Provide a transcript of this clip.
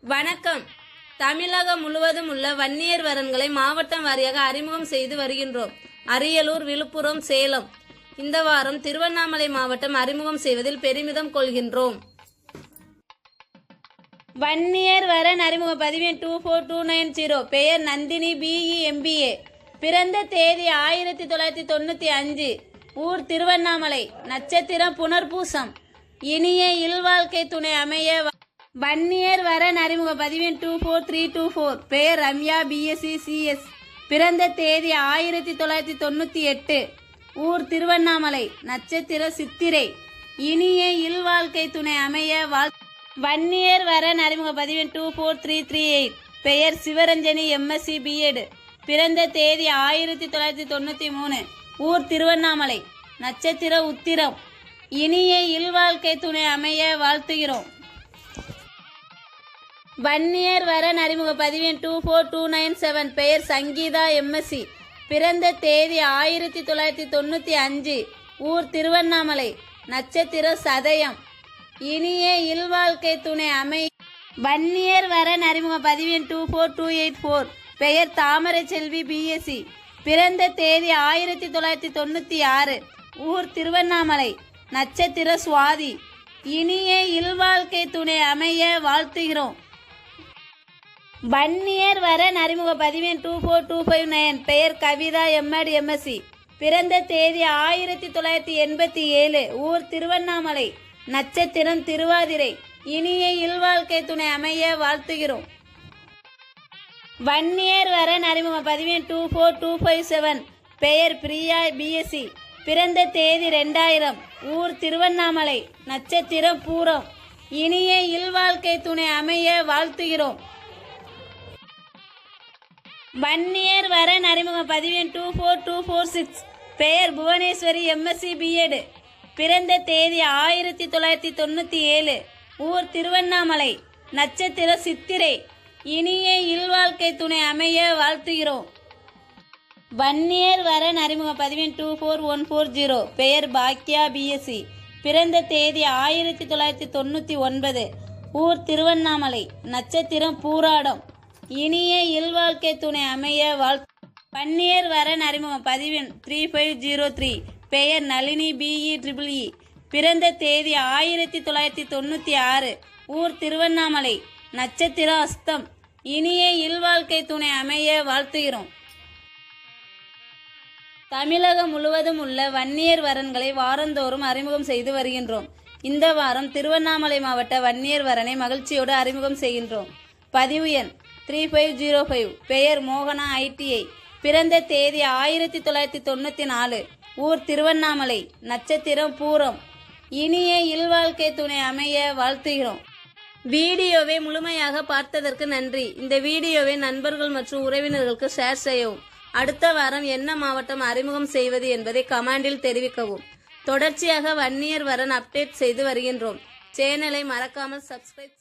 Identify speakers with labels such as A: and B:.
A: வணக்கம். தமிழகம் முழுவதும் உள்ள வன்னியர் வரன்களை மாவட்டம் வாரியாக அறிமுகம் செய்து வருகின்றோம். அரியலூர் விழுப்புரம் சேலம். இந்த வாரம் திருவண்ணாமலை மாவட்டம் அறிமுகம் செய்வதில் பெருமிதம் கொள்கின்றோம். வன்னியர் வரன் அறிமுக பதிவு two four two nine zero. பெயர் நந்தினி பிஇ எம்பிஏ பிறந்த தேதி ஆயிரத்தி தொள்ளாயிரத்தி தொண்ணூற்றி அஞ்சு. ஊர் திருவண்ணாமலை. நட்சத்திரம் புனர்பூசம். இனிய இல்வாழ்க்கை துணை அமைய வன்னியர் வரன் அறிமுக பதிவெண் two four three two four பெயர் ரம்யா பிஎஸ்சி சிஎஸ் பிறந்த தேதி ஆயிரத்தி தொள்ளாயிரத்தி தொண்ணூற்றி எட்டு. ஊர் திருவண்ணாமலை நட்சத்திர சித்திரை. இனிய இல்வாழ்க்கை துணை அமைய வாழ் வன்னியர் வரன் அறிமுக பதிவெண் two four three three eight பெயர் சிவரஞ்சனி எம்எஸ்சி பிஎட் பிறந்த தேதி ஆயிரத்தி தொள்ளாயிரத்தி தொண்ணூற்றி மூணு. ஊர் திருவண்ணாமலை நட்சத்திர உத்திரம். இனிய இல்வாழ்க்கை துணை அமைய வாழ்த்துகிறோம். வன்னியர் வரன் அறிமுக பதிவெண் two four two nine seven பெயர் சங்கீதா எம்எஸ்சி பிறந்த தேதி ஆயிரத்தி தொள்ளாயிரத்தி தொண்ணூற்றி அஞ்சு. ஊர் திருவண்ணாமலை. நட்சத்திர சதயம். இனிய இல்வாழ்க்கை துணை அமை. வன்னியர் வரன் அறிமுக பதிவெண் two four two eight four பெயர் தாமரை செல்வி பிஎஸ்சி பிறந்த தேதி ஆயிரத்தி தொள்ளாயிரத்தி தொண்ணூற்றி ஆறு. ஊர் திருவண்ணாமலை. நட்சத்திர சுவாதி. இனிய இல்வாழ்க்கை துணை அமைய வாழ்த்துகிறோம். வன்னியர் வரன் அறிமுக பதிவேன் two four two five nine பெயர் கவிதா எம்எட் எம்எஸ்சி பிறந்த தேதி ஆயிரத்தி தொள்ளாயிரத்தி எண்பத்தி ஏழு. ஊர் திருவண்ணாமலை. நட்சத்திரம் திருவாதிரை. இனிய இல்வாழ்க்கை துணை அமைய வாழ்த்துகிறோம். வன்னியர் வரன் அறிமுக பதிவேன் two four two five seven பெயர் பிரியா பிஎஸ்சி பிறந்த தேதி ரெண்டாயிரம். ஊர் திருவண்ணாமலை. நட்சத்திரம் பூரம். இனிய இல்வாழ்க்கை துணை அமைய வாழ்த்துகிறோம். வன்னியர் வரன் அறிமுக பதிவெண் two four two four six பெயர் புவனேஸ்வரி எம்எஸ்சி பிஎட் பிறந்த தேதி ஆயிரத்தி தொள்ளாயிரத்தி தொண்ணூற்றி ஏழு. ஊர் திருவண்ணாமலை. நட்சத்திர சித்திரை. இனிய இல்வாழ்க்கை துணை அமைய வாழ்த்துகிறோம். வன்னியர் வரன் அறிமுக பதிவெண் two four one four zero பெயர் பாக்யா பிஎஸ்சி பிறந்த தேதி ஆயிரத்தி தொள்ளாயிரத்தி தொண்ணூற்றி ஒன்பது. ஊர் திருவண்ணாமலை. நட்சத்திரம் பூராடம். இனிய இல்வாழ்க்கை துணை அமைய வாழ் வன்னியர் வரன் அறிமுகம் பதிவு த்ரீ ஃபைவ் ஜீரோ த்ரீ பெயர் நளினி பிஇ ட்ரிபிள் இ பிறந்த தேதி ஆயிரத்தி தொள்ளாயிரத்தி தொண்ணூற்றி ஆறு. ஊர் திருவண்ணாமலை. நட்சத்திர அஸ்தம். இனிய இல்வாழ்க்கை துணை அமைய வாழ்த்துகிறோம். தமிழகம் முழுவதும் உள்ள வன்னியர் வரன்களை வாரந்தோறும் அறிமுகம் செய்து வருகின்றோம். இந்த வாரம் திருவண்ணாமலை மாவட்ட வன்னியர் வரனை மகிழ்ச்சியோடு அறிமுகம் செய்கின்றோம். பதிவு எண் த்ரீ ஃபைவ் ஜீரோ ஃபைவ் பெயர் மோகனா ஐடிஐ. பிறந்த தேதி ஆயிரத்தி தொள்ளாயிரத்தி தொண்ணூற்றி நாலு ஊர் திருவண்ணாமலை நட்சத்திரம் பூரம். இனிய இல்வாழ்க்கை துணை அமைய வாழ்த்துகிறோம். வீடியோவை முழுமையாக பார்த்ததற்கு நன்றி. இந்த வீடியோவை நண்பர்கள் மற்றும் உறவினர்களுக்கு ஷேர் செய்யவும். அடுத்த வாரம் என்ன மாவட்டம் அறிமுகம் செய்வது என்பதை கமாண்டில் தெரிவிக்கவும். தொடர்ச்சியாக வன்னியர் வரன் அப்டேட் செய்து வருகின்றோம். சேனலை மறக்காமல் சப்ஸ்கிரைப்